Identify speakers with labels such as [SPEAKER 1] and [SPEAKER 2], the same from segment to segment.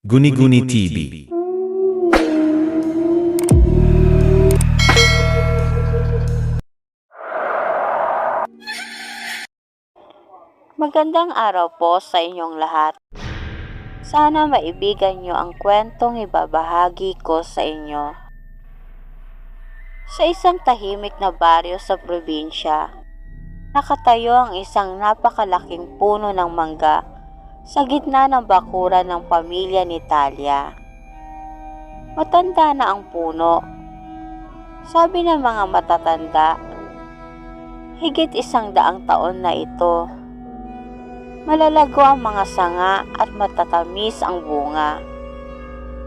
[SPEAKER 1] Guni-Guni TV.
[SPEAKER 2] Magandang araw po sa inyong lahat. Sana maibigan niyo ang kwentong ibabahagi ko sa inyo. Sa isang tahimik na baryo sa probinsya, nakatayo ang isang napakalaking puno ng mangga sa gitna ng bakuran ng pamilya ni Talia. Matanda na ang puno. Sabi ng mga matatanda, higit isang daang taon na ito. Malalago ang mga sanga at matatamis ang bunga.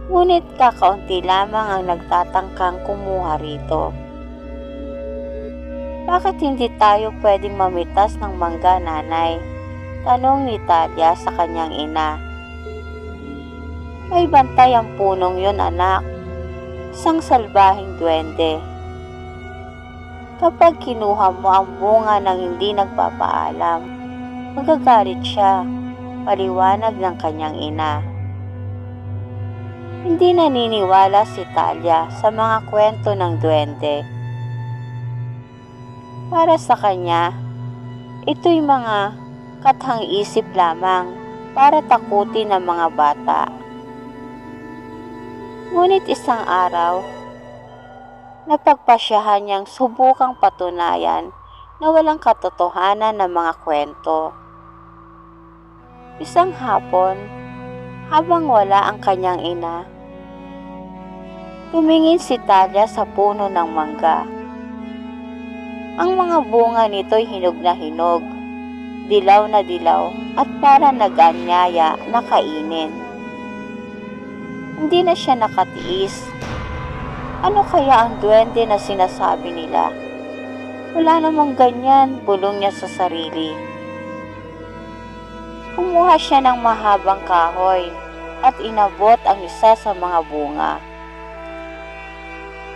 [SPEAKER 2] Ngunit kakaunti lamang ang nagtatangkang kumuha rito. Bakit hindi tayo pwedeng mamitas ng mangga, nanay? Tanong ni Talia sa kanyang ina. May bantay ang punong yun, anak. Isang salbahing duwende. Kapag kinuha mo ang bunga ng hindi nagpapaalam, magagalit siya, paliwanag ng kanyang ina. Hindi naniniwala si Talia sa mga kwento ng duwende. Para sa kanya, ito'y mga kathang isip lamang para takutin ng mga bata. Ngunit isang araw, napagpasyahan niyang subukang patunayan na walang katotohanan ng mga kwento. Isang hapon, habang wala ang kanyang ina, tumingin si Talia sa puno ng mangga. Ang mga bunga nito'y hinog na hinog, dilaw na dilaw at para nag-anyaya na kainin. Hindi na siya nakatiis. Ano kaya ang duwende na sinasabi nila? Wala namang ganyan, bulong niya sa sarili. Kumuha siya ng mahabang kahoy at inabot ang isa sa mga bunga.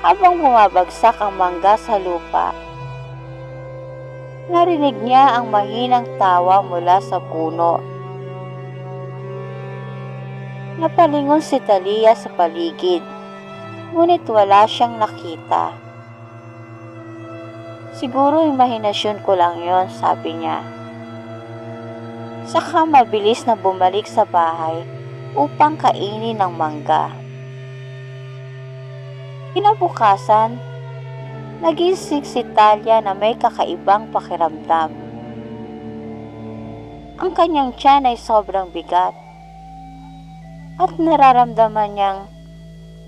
[SPEAKER 2] Habang bumabagsak ang mangga sa lupa, narinig niya ang mahinang tawa mula sa puno. Napalingon si Talia sa paligid, ngunit wala siyang nakita. Siguro imahinasyon ko lang yon, sabi niya. Saka mabilis na bumalik sa bahay upang kainin ng mangga. Kinabukasan, nagising si Talia na may kakaibang pakiramdam. Ang kanyang tiyan ay sobrang bigat at nararamdaman niyang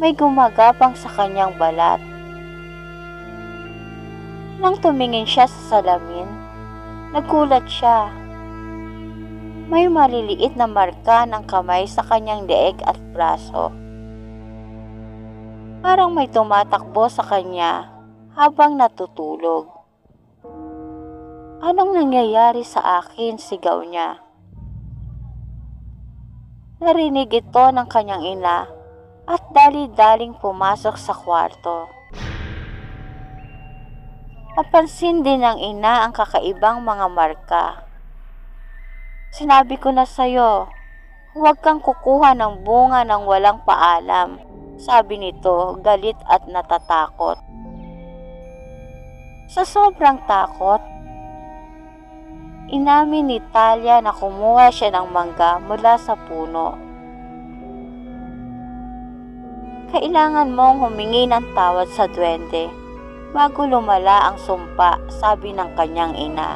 [SPEAKER 2] may gumagapang sa kanyang balat. Nang tumingin siya sa salamin, nagulat siya. May maliliit na marka ng kamay sa kanyang leeg at braso. Parang may tumatakbo sa kanya habang natutulog. Anong nangyayari sa akin? Sigaw niya. Narinig ito ng kanyang ina at dali-daling pumasok sa kwarto. Napansin din ng ina ang kakaibang mga marka. Sinabi ko na sa'yo, huwag kang kukuha ng bunga ng walang paalam, sabi nito galit at natatakot. Sa sobrang takot, inamin ni Talia na kumuha siya ng mangga mula sa puno. Kailangan mong humingi ng tawad sa duwende bago lumala ang sumpa, sabi ng kanyang ina.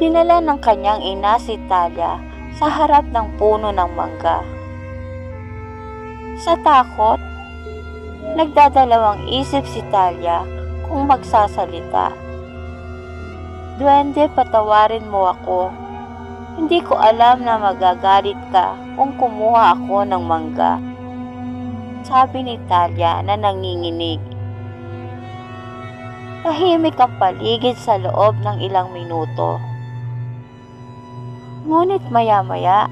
[SPEAKER 2] Dinala ng kanyang ina si Talia sa harap ng puno ng mangga. Sa takot, nagdadalawang isip si Talia kung magsasalita. Duwende, patawarin mo ako. Hindi ko alam na magagalit ka kung kumuha ako ng mangga. Sabi ni Talia na nanginginig. Tahimik ang paligid sa loob ng ilang minuto. Ngunit maya-maya,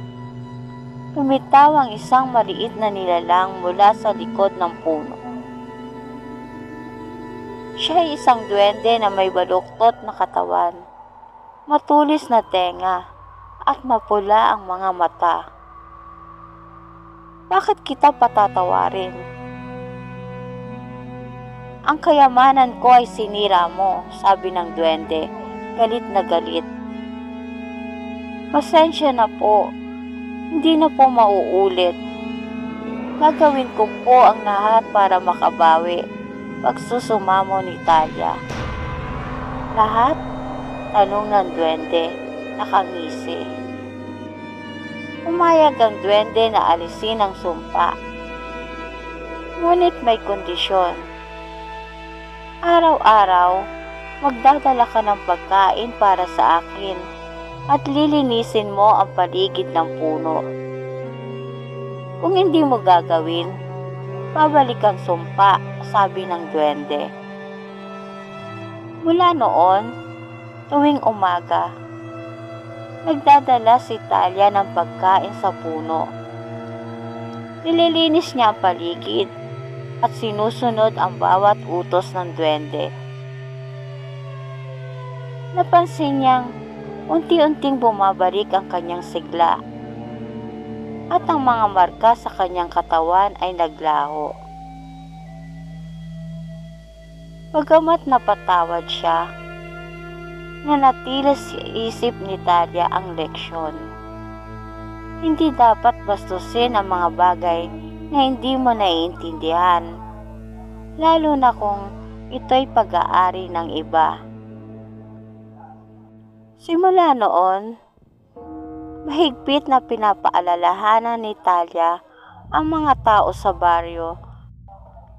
[SPEAKER 2] lumitaw ang isang maliit na nilalang mula sa likod ng puno. Siya ay isang duwende na may baluktot na katawan, matulis na tenga, at mapula ang mga mata. Bakit kita patatawarin? Ang kayamanan ko ay sinira mo, sabi ng duwende, galit na galit. Pasensya na po, hindi na po mauulit. Gagawin ko po ang lahat para makabawi. Pagsusumamo ni Talia. Lahat? Tanong ng duwende, nakangisi. Umayag ang duwende na alisin ang sumpa. Ngunit may kondisyon. Araw-araw, magdadala ka ng pagkain para sa akin at lilinisin mo ang paligid ng puno. Kung hindi mo gagawin, babalik ang sumpa, sabi ng duwende. Mula noon, tuwing umaga, nagdadala si Talia ng pagkain sa puno. Nililinis niya ang paligid at sinusunod ang bawat utos ng duwende. Napansin niyang unti-unting bumabalik ang kanyang sigla at ang mga marka sa kanyang katawan ay naglaho. Pagamat napatawad siya, nanatili sa isip ni Talia ang leksyon. Hindi dapat bastusin ang mga bagay na hindi mo naiintindihan, lalo na kung ito'y pag-aari ng iba. Simula noon, mahigpit na pinapaalalahanan ni Talia ang mga tao sa baryo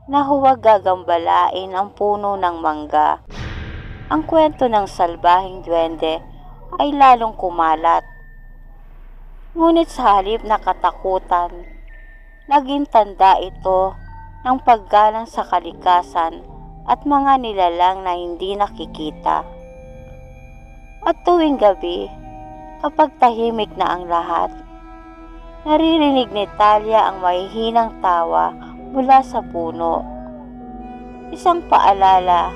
[SPEAKER 2] na huwag gagambalain ang puno ng mangga. Ang kwento ng salbahing duwende ay lalong kumalat. Ngunit sa halip na katakutan, naging tanda ito ng paggalang sa kalikasan at mga nilalang na hindi nakikita. At tuwing gabi, kapag tahimik na ang lahat, naririnig ni Talia ang mahihinang tawa mula sa puno. Isang paalala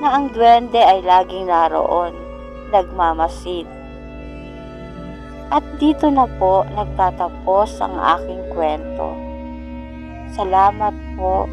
[SPEAKER 2] na ang duwende ay laging naroon, nagmamasid. At dito na po nagtatapos ang aking kwento. Salamat po